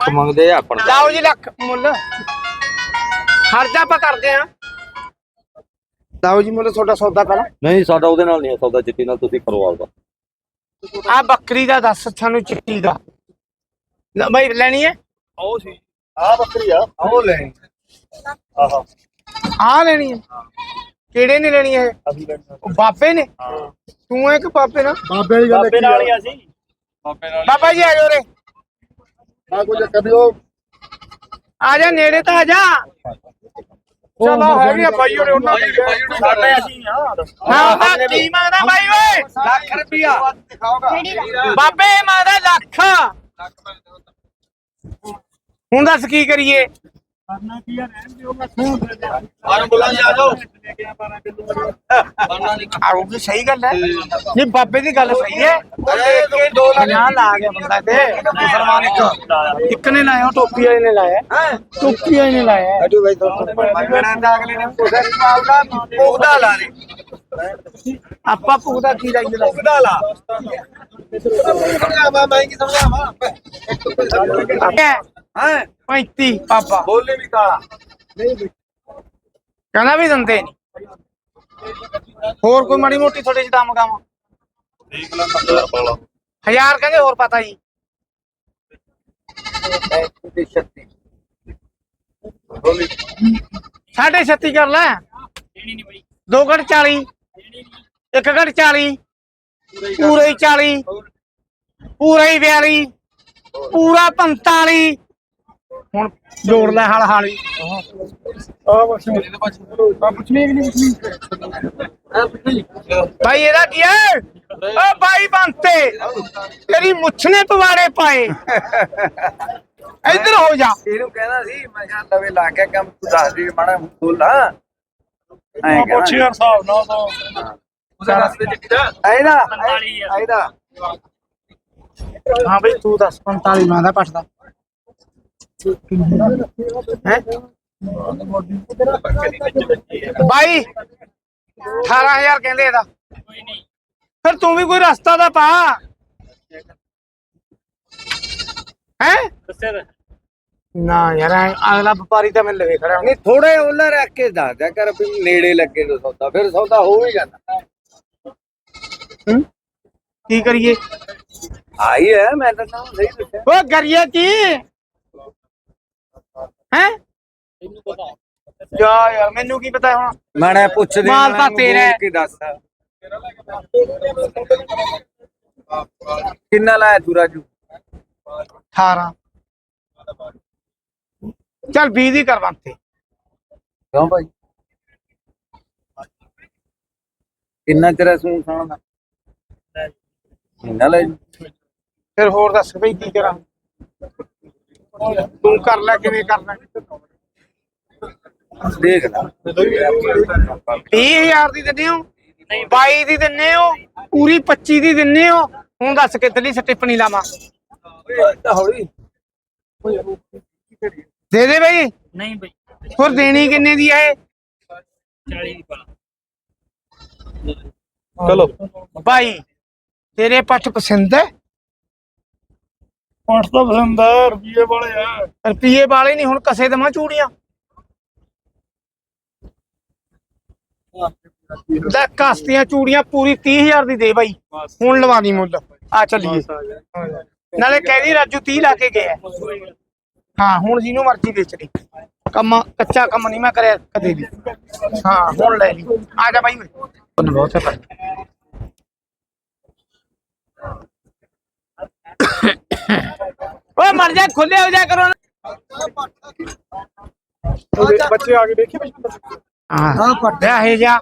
ਮੰਗਦੇ ਆ ਆਪਣਾ ਲਾਓ ਜੀ ਲੱਖ ਮੁੱਲ। ਖਰਚਾ ਆਪਾਂ ਕਰਦੇ ਆ। ਲਾਓ ਜੀ ਮੁੱਲ ਤੁਹਾਡਾ ਸੌਦਾ ਪਹਿਲਾਂ। ਨਹੀਂ ਸਾਡਾ ਉਹਦੇ ਨਾਲ ਨਹੀਂ ਹੈ ਸੌਦਾ ਚਿੱਟੀ ਨਾਲ ਤੁਸੀਂ ਕਰੋ ਆਪਦਾ। ਆ ਬੱਕਰੀ ਦਾ ਦੱਸ ਸਾਨੂੰ ਚਿੱਟੀ ਦਾ। ਲੈ ਬਈ ਲੈਣੀ ਹੈ? ਉਹ ਸੀ ਆ ਬੱਕਰੀ ਆ। ਉਹ ਲੈ ਆਹਾ। ਆ ਲੈਣੀ ਹੈ। ਕਿਹੜੇ ਨੇ ਲੈਣੀ ਹੈ ਉਹ ਬਾਬੇ ਨੇ? ਤੂੰ ਇੱਕ ਬਾਬੇ ਨਾ ਬਾਬੇ ਵਾਲੀ ਗੱਲ ਬਾਬੇ ਨਾਲ ਹੀ ਅਸੀਂ। ਬਾਬਾ ਜੀ ਆ ਜਾਓ ਰੇ ਆ ਕੋਈ ਚੱਕਰ ਨੀ, ਉਹ ਆ ਜਾ ਨੇੜੇ ਤਾਂ ਆ ਜਾ। ਚਲੋ ਹੈਗੀ ਆ ਬਾਈ ਹੋਰੇ ਉਹਨਾਂ ਦੀ ਸਾਡੇ ਅਸੀਂ ਆ ਹਾਂ ਉਹਦਾ ਕੀ ਮੰਗਦਾ ਬਾਈ ਓਏ? ਲੱਖ ਰੁਪਿਆ ਬਾਬੇ ਮੰਗਦਾ ਲੱਖ। ਹੁਣ ਦੱਸ ਕੀ ਕਰੀਏ? ਕਰਨਾ ਕੀ ਆ ਰਹਿਣ ਦਿਓ ਮੈਂ ਫੋਨ ਆਰ ਬੁਲਾ ਜਾ ਜਾਓ। ਆਹੋ ਵੀ ਸਹੀ ਗੱਲ ਹੈ। ਨਹੀਂ ਬਾਬੇ ਦੀ ਗੱਲ ਸਹੀ ਹੈ। ਦੋ ਲੱਖ ਲਾ ਗਿਆ ਬੰਦਾ ਤੇ ਮੁਸਲਮਾਨ ਇੱਕ। ਇੱਕ ਨੇ ਲਾਇਆ ਉਹ ਟੋਪੀ ਵਾਲੇ ਨੇ ਲਾਇਆ। ਟੋਪੀ ਵਾਲੇ ਨੇ ਲਾਇਆ। ਅਜੂ ਭਾਈ ਤੋਂ ਮੰਗਣਾ ਤਾਂ ਅਗਲੇ ਨੇ ਕੋਸਾ ਨਹੀਂ ਪਾਉਗਾ ਪੁਗਦਾ ਲਾ ਲੈ ਆਪਾਂ ਪੁੱਗਦਾ ਕੀ ਲਾਈਏ ਲਾਈਏ? ਪੁਗਦਾ ਲਾ। ਸਮਝਾਵਾ ਮੈਂ ਕੀ ਸਮਝਾਵਾ? ਹੈ? 35 ਪਾਪਾ ਬੋਲੇ ਵੀ ਕਾਲਾ। ਨਹੀਂ ਕਹਿੰਦਾ ਵੀ ਦਿੰਦੇ ਨਹੀਂ ਹੋਰ ਕੋਈ ਮਾੜੀ ਮੋਟੀ ਥੋੜੀ ਜਿਹੀ ਦਮ ਗਾਵਾਂ ਦੇਖ ਲੈ ਨੰਬਰ ਪਾਲਾ ਹਜ਼ਾਰ ਕਹਿੰਦੇ ਹੋਰ ਪਤਾ ਜੀ। ਸਾਢੇ 36 ਕਰ ਲੈ। ਦੋ ਘੜ 40 ਇੱਕ ਘੜ 40 ਪੂਰਾ ਹੀ 40 ਪੂਰਾ ਹੀ 42 ਪੂਰਾ 45 ਹੁਣ ਜੋੜ ਲੈ ਹਲ ਹਾਲੀ। ਆ ਬਸ ਆ ਪੁੱਛਣੀ ਕਿ ਨਹੀਂ। ਪੁੱਛਣੀ ਭਾਈ ਇਹਦਾ ਕੀ ਹੈ? ਓ ਭਾਈ ਬੰਤੇ ਤੇਰੀ ਮੁੱਛ ਨੇ ਪਵਾੜੇ ਪਾਏ। ਇੱਧਰ ਹੋ ਜਾ। ਇਹਨੂੰ ਕਹਿੰਦਾ ਸੀ ਮੈਂ ਕਿਹਾ ਲਵੇ ਲਾ ਕੇ ਕੰਮ ਤੂੰ ਦੱਸ ਦੇ ਮਾੜਾ ਬੋਲਾ ਐਂ ਪੁੱਛ ਯਾਰ ਹਿਸਾਬ ਨਾਲ ਤਾਂ। ਉਹਦੇ ਰਸਤੇ ਚ ਕਿਦਾ ਐਦਾ ਐਦਾ ਹਾਂ ਬਈ ਤੂੰ ਦੱਸ 45 ਮਾਂ ਦਾ ਪੱਟਦਾ। ਹੈ? ਬਾਈ 18000 ਕਹਿੰਦੇ ਇਹਦਾ। ਫਿਰ ਤੂੰ ਵੀ ਕੋਈ ਰਸਤਾ ਦਾ ਪਾ। ਹੈ? ਨਾ ਯਾਰ ਐਂ ਅਗਲਾ ਵਪਾਰੀ ਤਾਂ ਮੈਨੂੰ ਲਵੇ ਖੜਾ। ਨਹੀਂ ਥੋੜੇ ਉਹਲਾ ਰੱਖ ਕੇ ਦੱਸ ਦਿਆ ਕਰ ਵੀ ਨੇੜੇ ਲੱਗੇ ਤੋਂ ਸੌਦਾ ਫਿਰ ਸੌਦਾ ਹੋ ਹੀ ਜਾਂਦਾ। ਕੀ ਕਰੀਏ? ਆਈ ਹੈ ਮੈਂ ਤਾਂ ਤੁਹਾਨੂੰ ਸਹੀ ਦੱਸਿਆ। ਓ ਕਰੀਏ ਕੀ? ਹੈ? ਜਾ ਯਾਰ ਮੈਨੂੰ ਕੀ ਪਤਾ ਹੁਣ? ਮੈਂ ਪੁੱਛਦੇ ਮਾਲ ਤਾਂ ਤੇਰਾ ਹੈ। ਕੀ ਦੱਸ। ਕਿੰਨਾ ਲਾਇਆ ਤੂੰ ਰਾਜੂ? 18 ਚੱਲ 20 ਦੀ ਕਰਵਾਂਤੇ ਕਿਉਂ ਭਾਈ? ਕਿੰਨਾ ਤੇਰਾ ਸਾਣ ਦਾ ਕਿੰਨਾ ਲੈ ਫਿਰ ਹੋਰ ਦੱਸ ਬਈ ਕੀ ਕਰਾਂ? ਤੂੰ ਕਰ ਲੈ ਕਿਵੇਂ ਕਰਨਾ ਦੇਖ ਲੈ। 20000 ਦੀ ਦਿੰਦੇ ਹੋ? 22 ਦੀ ਦਿੰਦੇ ਹੋ? ਪੂਰੀ 25 ਦੀ ਦਿੰਦੇ ਹੋ? ਹੁਣ ਦੱਸ ਕਿਤਨੀ ਸਟਿੱਪਣੀ ਲਾਵਾਂ। ਹੌਲੀ ਦੇ ਦੇ ਬਈ। ਨਹੀਂ ਬਈ। ਹੋਰ ਦੇਣੀ ਕਿੰਨੇ ਦੀ ਹੈ 40 ਦੀ ਪਾ। ਚਲੋ। ਭਾਈ ਤੇਰੇ ਪੱਠ ਪਸੰਦ ਹੈ? ਪੱਟ ਤਾਂ ਪਸੰਦ ਆ ਰੁਪਏ ਵਾਲੇ ਆ। ਰੁਪਈਏ ਵਾਲੇ ਨਹੀਂ ਹੁਣ ਕਸੇ ਦਵਾਂ ਚੂੜੀਆਂ? ਲੈ ਕਸਤੀਆਂ ਚੂੜੀਆਂ ਪੂਰੀ 30000 ਦੀ ਦੇ ਬਾਈ। ਹੁਣ ਲਵਾਨੀ ਮੁੱਲ। ਆ ਚੱਲੀਏ। ਨਾਲੇ ਕਹਿਦੀ ਰਾਜੂ 30 ਲਾ ਕੇ ਗਿਆ। ਹਾਂ ਹੁਣ ਜਿਹਨੂੰ ਮਰਜ਼ੀ ਵੇਚ ਲਈ ਕੰਮ ਕੱਚਾ ਕੰਮ ਨਹੀਂ ਮੈਂ ਕਰਿਆ ਕਦੇ ਵੀ। ਹਾਂ ਹੁਣ ਲੈ ਲਈ। ਆ ਜਾ ਬਾਈ। ਉਹਨੇ ਬਹੁਤ ਹੈ ਓ ਮਰ ਜਾ ਖੁੱਲੇ ਹੋ ਜਾ ਕਰੋ ਨਾ। ਬੱਚੇ ਆ ਕੇ ਦੇਖੇ ਬਈ ਹਾਂ ਪੱਟਿਆ ਹੈ ਜਾ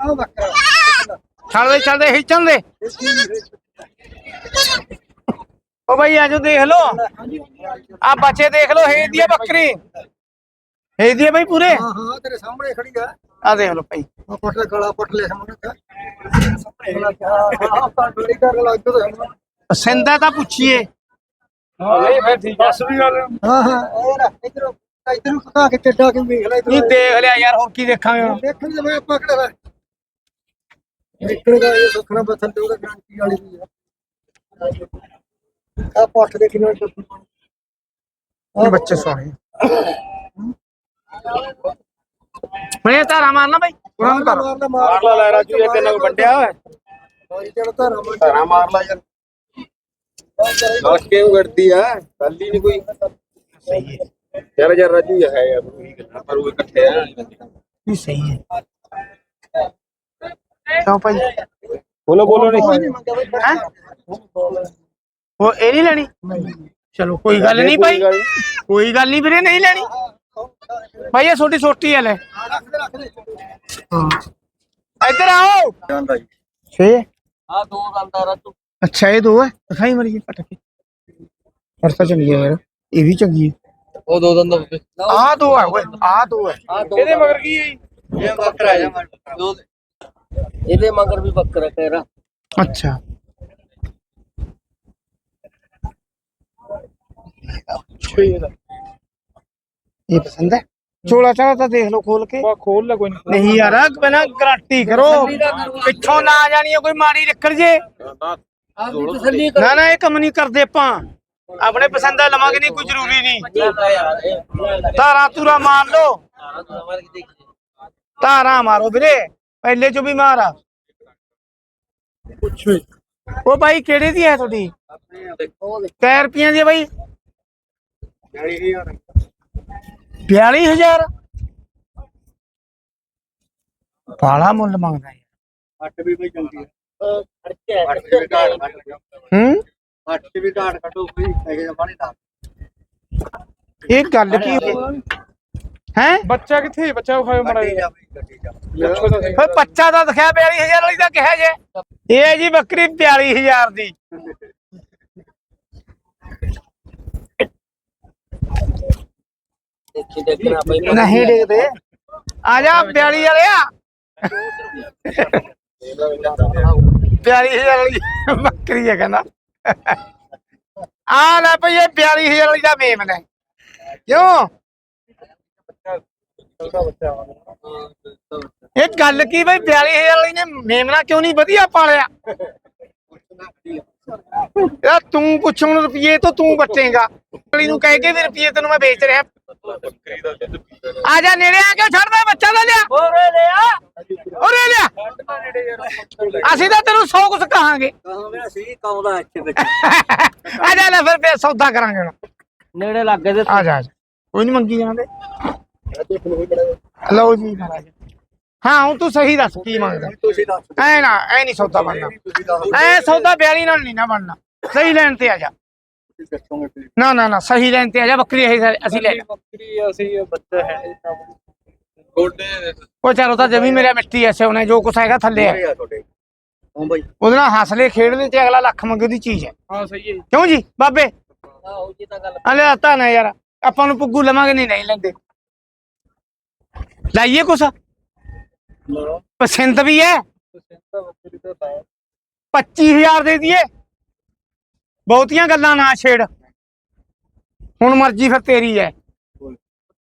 ਆ ਬੱਕਰਾ ਚੱਲਦੇ ਚੱਲਦੇ ਹੀ ਚੱਲਦੇ ਓ ਭਾਈ ਆਜੋ ਦੇਖ ਲੋ ਆ ਬੱਚੇ ਦੇਖ ਲੋ ਹੇ ਦੀ ਆ ਬੱਕਰੀ। ਹੇ ਦੀ ਆ ਬਈ ਪੂਰੇ। ਹਾਂ ਹਾਂ ਤੇਰੇ ਸਾਹਮਣੇ ਖੜੀ ਆ। ਆ ਦੇਖ ਲੋ ਭਾਈ। ਆ ਪੱਟ ਲੈ ਗਲਾ ਪੱਟ ਲੈ ਸਾਹਮਣੇ ਹਾਂ ਸਿੰਦਾ ਤਾਂ ਪੁੱਛੀਏ। ਨਹੀਂ ਫਿਰ ਠੀਕ ਬਸ ਵੀ ਗੱਲ ਹਾਂ ਹਾਂ ਇਹ ਨਾ ਇਧਰੋਂ। ਇਧਰੋਂ ਪਕਾ ਕੇ ਚੱਡਾ ਕੇ ਵੇਖ ਲੈ ਨਹੀਂ ਦੇਖ ਲਿਆ ਯਾਰ ਹੋਰ ਕੀ ਦੇਖਾਂਗੇ ਹੁਣ? ਦੇਖਣ ਦੇ ਮੈਂ ਪਕੜ ਲੈ ਨਿਕਲੇਗਾ ਇਹ ਸੁਖਣਾ ਬਥਨ ਤੇ ਉਹਦਾ ਗਾਰੰਟੀ ਵਾਲੀ ਵੀ ਆ। ਆ ਪੱਟ ਦੇ ਕਿੰਨਾ ਇਹ ਬੱਚੇ ਸੋਹਣੇ ਮੈਂ ਤਾਰਾ ਮਾਰਨਾ ਬਾਈ। ਉਹਨਾਂ ਨੂੰ ਕਰ ਮਾਰ ਲਾ ਲੈ। ਰਾਜੂ ਇਹ ਕਿੰਨਾ ਵੱਡਿਆ ਓਏ। ਧਾਰਾ ਮਾਰ ਲਾ ਯਾਰ। ਨਾਸ਼ ਕੇ ਵੜਦੀ ਆ? ਗੱਲ ਹੀ ਨਹੀਂ ਕੋਈ। ਸਹੀ ਹੈ। ਯਾਰ ਯਾਰ ਰਾਜੂ ਇਹ ਹੈ ਯਾਰ ਉਹੀ ਗੱਲਾਂ ਪਰ ਉਹ ਇਕੱਠੇ ਆ ਇਹ ਸਹੀ ਹੈ ਕਿਉਂ ਭਾਈ ਬੋਲੋ ਬੋਲੋ ਨਹੀਂ ਹੈ ਉਹ ਇਹ ਨਹੀਂ ਲੈਣੀ ਚਲੋ ਕੋਈ ਗੱਲ ਨਹੀਂ ਭਾਈ ਕੋਈ ਗੱਲ ਨਹੀਂ ਵੀਰੇ ਨਹੀਂ ਲੈਣੀ ਭਾਈ ਇਹ ਛੋਟੀ ਛੋਟੀ ਹੈ ਲੈ ਹਾਂ ਇੱਧਰ ਆਓ ਛੇ ਆ ਦੋ ਦੰਦਾ ਰਾਜੂ ਅੱਛਾ ਇਹ ਦੋ ਹੈ ਦਿਖਾਈ ਮਰੀ ਪਟ ਕੇ ਪਰ ਤਾਂ ਚੰਗੀ ਹੈ ਯਾਰ ਇਹ ਵੀ ਚੰਗੀ ਹੈ ਉਹ ਦੋ ਦੰਦਾ ਆਹ ਦੋ ਹੈ ਓਏ ਆਹ ਦੋ ਹੈ ਇਹਦੇ ਮਗਰ ਕੀ ਹੈ ਇਹ ਬੱਕਰਾ ਜਾ ਦੋ ਇਹਦੇ ਮਗਰ ਵੀ ਬੱਕਰਾ ਤੇਰਾ ਅੱਛਾ। ਇਹ ਪਸੰਦ ਹੈ? ਚੋਲਾ ਚਾਲਾ ਤਾਂ ਦੇਖ ਲਓ ਖੋਲ ਕੇ। ਖੋਲ ਲੈ ਕੋਈ ਨਹੀਂ ਯਾਰ ਬਿਨਾ ਗਾਰੰਟੀ ਕਰੋ। ਪਿੱਛੋਂ ਨਾ ਜਾਣੀ ਕੋਈ ਮਾੜੀ ਨਿਕਲ ਜੇ। ਨਾ ਨਾ ਇਹ ਕੰਮ ਨਹੀਂ ਕਰਦੇ ਆਪਾਂ। ਆਪਣੇ ਪਸੰਦ ਦਾ ਲਵਾਂਗੇ ਨਹੀਂ ਕੋਈ ਜ਼ਰੂਰੀ ਨਹੀਂ। ਧਾਰਾਂ ਤੂਰਾ ਮਾਰ ਲਓ। ਧਾਰਾਂ ਮਾਰੋ ਵੀਰੇ ਪਹਿਲੇ ਚੋਂ ਵੀ ਮਾਰ ਉਹ ਬਾਈ ਕਿਹੜੇ ਦੀ ਹੈ ਤੁਹਾਡੀ? ਕੈ ਰੁਪਈਆਂ ਦੀ ਬਾਈ? 42000 ਬਾਲਾ ਮੁੱਲ ਮੰਗਦਾ ਹੈ ਅੱਟ ਵੀ ਬਈ ਚੰਗੀ ਹੈ। ਹੂੰ? ਅੱਟ ਵੀ ਘਾਟ ਕੱਟੋ ਕੋਈ ਹੈਗੇ ਜਾਂ ਪਾਣੀ ਦਾ ਇਹ ਗੱਲ ਕੀ ਹੈ? ਬੱਚਾ ਕਿੱਥੇ? ਬੱਚਾ ਖਾਓ ਮੜਾ ਜਾ ਓਏ ਬੱਚਾ ਤਾਂ ਦਿਖਿਆ 42000 ਵਾਲੀ ਦਾ ਕਿਹਾ ਜੇ। ਇਹ ਹੈ ਜੀ ਬੱਕਰੀ 42000 ਦੀ। ਦੇਖੀ ਦੇਖਣਾ ਨਹੀਂ ਡੇਗਦੇ ਆ ਜਾ 42 ਵਾਲਿਆ 42000 ਵਾਲੀ ਬੱਕਰੀ ਹੈ ਕਹਿੰਦਾ। ਆ ਲੈ ਭਈ, ਇਹ 42000 ਵਾਲੀ ਦਾ ਮੇਮ ਨੇ। ਕਿਉਂ? ਇਹ ਗੱਲ ਕੀ ਬਈ 42000 ਵਾਲੀ ਨੇ ਮੇਮਨਾ ਕਿਉਂ ਨਹੀਂ ਵਧੀਆ ਪਾਲਿਆ? ਯਾ ਤੂੰ ਪੁੱਛਣ ਰੁਪਏ ਤੋਂ ਤੂੰ ਬਚੇਗਾ। ਵਾਲੀ ਨੂੰ ਕਹਿ ਕੇ ਵੀ ਰੁਪਏ ਤੈਨੂੰ ਮੈਂ ਵੇਚ ਰਿਹਾ। ਆ ਜਾ ਨੇੜੇ ਆ ਕੇ ਛੱਡਦਾ ਬੱਚਾ ਦਾ ਲਿਆ। ਓਰੇ ਲੈ ਆ ਓਰੇ ਲਿਆ। ਅਸੀਂ ਤਾਂ ਤੈਨੂੰ ਸੌ ਕੁਛ ਕਹਾਂਗੇ। ਕੌਂਦਾ ਵਿੱਚ ਆ ਜਾ ਲੈ ਫਿਰ ਫੇਰ ਸੌਦਾ ਕਰਾਂਗੇ ਹੁਣ। ਨੇੜੇ ਲੱਗ ਗਏ ਆ ਜਾ। ਕੋਈ ਨਹੀਂ ਮੰਗੀ ਜਾਂਦੇ ਲਓ ਜੀ ਹਾਂ ਹੁਣ ਤੂੰ ਸਹੀ ਦੱਸ ਕੀ ਮੰਗਦਾ? ਤੁਸੀਂ ਦੱਸ ਐ ਨਾ ਐ ਨਹੀਂ ਸੌਦਾ ਬਣਨਾ। ਐ ਸੌਦਾ ਬਿਆਲੀ ਨਾਲ ਨਹੀਂ ਨਾ ਬਣਨਾ। ਸਹੀ ਲੈਣ ਤੇ ਆ ਜਾ। ਤੁਸੀਂ ਦੱਸੋਗੇ ਤੁਸੀਂ ਨਾ ਨਾ ਨਾ ਸਹੀ ਲੈਣ ਤੇ ਆ ਜਾ ਬੱਕਰੀ ਇਹ ਅਸੀਂ ਲੈ ਬੱਕਰੀ ਅਸੀਂ ਬੱਚਾ ਹੈ ਗੋਡੇ ਉਹ ਚਾਰੋ ਤਾਂ ਜਮੀ ਮੇਰਾ ਮਿੱਟੀ ਐਸੇ ਉਹਨੇ ਜੋ ਕੁਛ ਹੈਗਾ ਥੱਲੇ ਹੈ ਆ ਤੁਹਾਡੇ। ਹਾਂ ਬਾਈ। ਉਹਦੇ ਨਾਲ ਹੱਸਲੇ ਖੇਡਦੇ ਤੇ ਅਗਲਾ ਲੱਖ ਮੰਗੇ ਦੀ ਚੀਜ਼ ਹੈ ਹਾਂ ਸਹੀ ਹੈ ਕਿਉਂ ਜੀ ਬਾਬੇ? ਆਹੋ ਜੀ ਤਾਂ ਗੱਲ ਹਲੇ ਤਾਂ ਨਾ ਯਾਰ। ਆਪਾਂ ਨੂੰ ਪੁੱਗੂ ਲਵਾਂਗੇ ਨਹੀਂ ਨਹੀਂ ਲੈਂਦੇ। ਲਾਈਏ ਕੁਛ? ਪਸੰਦ ਵੀ ਹੈ ਬੱਕਰੀ ਦਾ ਤਾਂ 25000 ਦੇ ਦਈਏ। ਬਹੁਤੀਆਂ ਗੱਲਾਂ ਨਾ ਛੇੜ। ਹੁਣ ਮਰਜ਼ੀ ਫਿਰ ਤੇਰੀ ਹੈ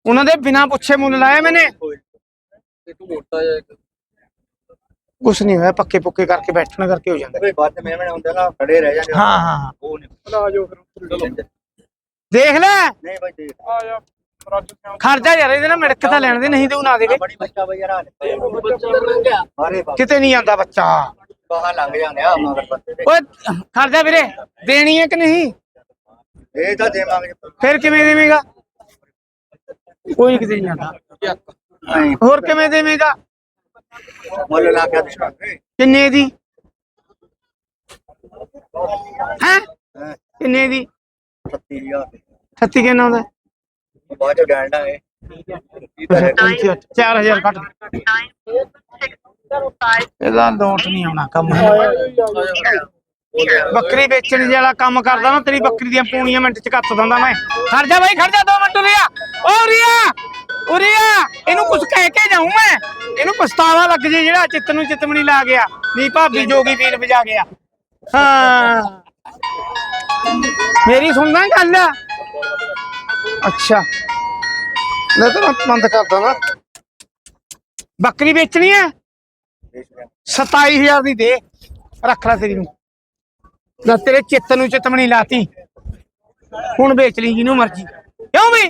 ਉਹਨਾਂ ਦੇ ਬਿਨਾ ਪੁੱਛੇ ਮੁੱਲ ਲਾਇਆ ਮੈਨੇ। ਇੱਕ ਮੋਟਾ ਜਿਹਾ ਇੱਕ। ਕੁਛ ਨਹੀਂ ਹੋਇਆ ਪੱਕੇ ਪੁੱਕੇ ਕਰਕੇ ਬੈਠਣ ਕਰਕੇ ਹੋ ਜਾਂਦਾ। ਕੋਈ ਬਾਤ ਮੈਂ ਮੈਂ ਹੁੰਦਾ ਨਾ ਖੜੇ ਰਹਿ ਜਾਂਦੇ। ਹਾਂ ਹਾਂ ਹਾਂ। ਉਹ ਨਹੀਂ। ਆ ਜਾਓ ਫਿਰ ਚਲੋ। ਦੇਖ ਲੈ। ਨਹੀਂ ਬਾਈ ਦੇਖ। ਆ ਜਾ ਰਾਜੂ ਖਰਚਾ ਯਾਰ ਇਹਦੇ ਨਾਲ ਮਿੜਕ ਤਾਂ ਲੈਣ ਦੇ ਨਹੀਂ ਤੇ ਉਹ ਨਾ ਦੇਵੇ। ਬੜੀ ਬੱਚਾ ਬਈ ਯਾਰ ਬੱਚਾ ਲੰਘ ਗਿਆ ਅਰੇ ਬਾਬਾ ਕਿਤੇ ਨਹੀਂ ਜਾਂਦਾ ਬੱਚਾ। ਬਾਹਰ ਲੰਘ ਜਾਂਦੇ ਆ ਮਗਰ ਬੰਦੇ ਦੇ। ਓਏ ਖਰਚਾ ਵੀਰੇ ਦੇਣੀ ਹੈ ਕਿ ਨਹੀਂ? ਇਹ ਤਾਂ ਦੇਵਾਂਗੇ। ਫਿਰ ਕਿਵੇਂ ਦੇਵੇਂਗਾ? ਕੋਈ ਕਿਤੇ ਨਹੀਂ ਜਾਂਦਾ ਹੋਰ ਕਿਵੇਂ ਦੇਵੇਂਗਾ? ਮੁੱਲ ਲਾ ਕੇ ਦੇਵਾਂਗੇ ਕਿੰਨੇ ਦੀ? ਹੈ? ਕਿੰਨੇ ਦੀ? 30000 36 ਕਿੰਨਾ ਹੁੰਦਾ? ਬਾਅਦ ਚ ਗਾਂਡਾ ਹੈ 4000 ਕੱਟ ਇਹਦਾ ਲੋਟ ਨਹੀਂ ਆਉਣਾ ਕੰਮ ਬੱਕਰੀ ਵੇਚਣ ਜਿਹੜਾ ਕੰਮ ਕਰਦਾ ਨਾ, ਤੇਰੀ ਬੱਕਰੀ ਦੀਆਂ ਪੂਣੀਆਂ ਮਿੰਟ ਚ ਕੱਤ ਦਿੰਦਾ ਮੈਂ। ਖੜ ਜਾ ਬਾਈ, ਖੜ ਜਾ 2 ਮਿੰਟ ਉਰੀਆ ਓ ਉਰੀਆ ਉਰੀਆ ਇਹਨੂੰ ਕੁਝ ਕਹਿ ਕੇ ਜਾਉਂ ਮੈਂ। ਇਹਨੂੰ ਪਛਤਾਵਾ ਲੱਗ ਜੇ ਜਿਹੜਾ ਚਿੱਤ ਨੂੰ ਚਿਤਮਣੀ ਲਾ ਗਿਆ। ਨੀ ਭਾਬੀ ਜੋਗੀ ਵੀਰ ਵਜਾ ਗਿਆ। ਹਾਂ। ਮੇਰੀ ਸੁਣਦਾ ਗੱਲ। ਅੱਛਾ। ਲੈ ਤਾਂ ਬੰਦ ਕਰ ਦਵਾਂ ਬੱਕਰੀ ਵੇਚਣੀ ਹੈ 27000 ਦੀ ਦੇ। ਰੱਖ ਲੈ ਤੇਰੀ ਨੂੰ। ਲੈ ਤੇਰੇ ਚਿੱਤ ਨੂੰ ਚਿਤਮਣੀ ਲਾਤੀ। ਹੁਣ ਵੇਚ ਲਈ ਜਿਹਨੂੰ ਮਰਜ਼ੀ। ਕਿਉਂ ਵੀ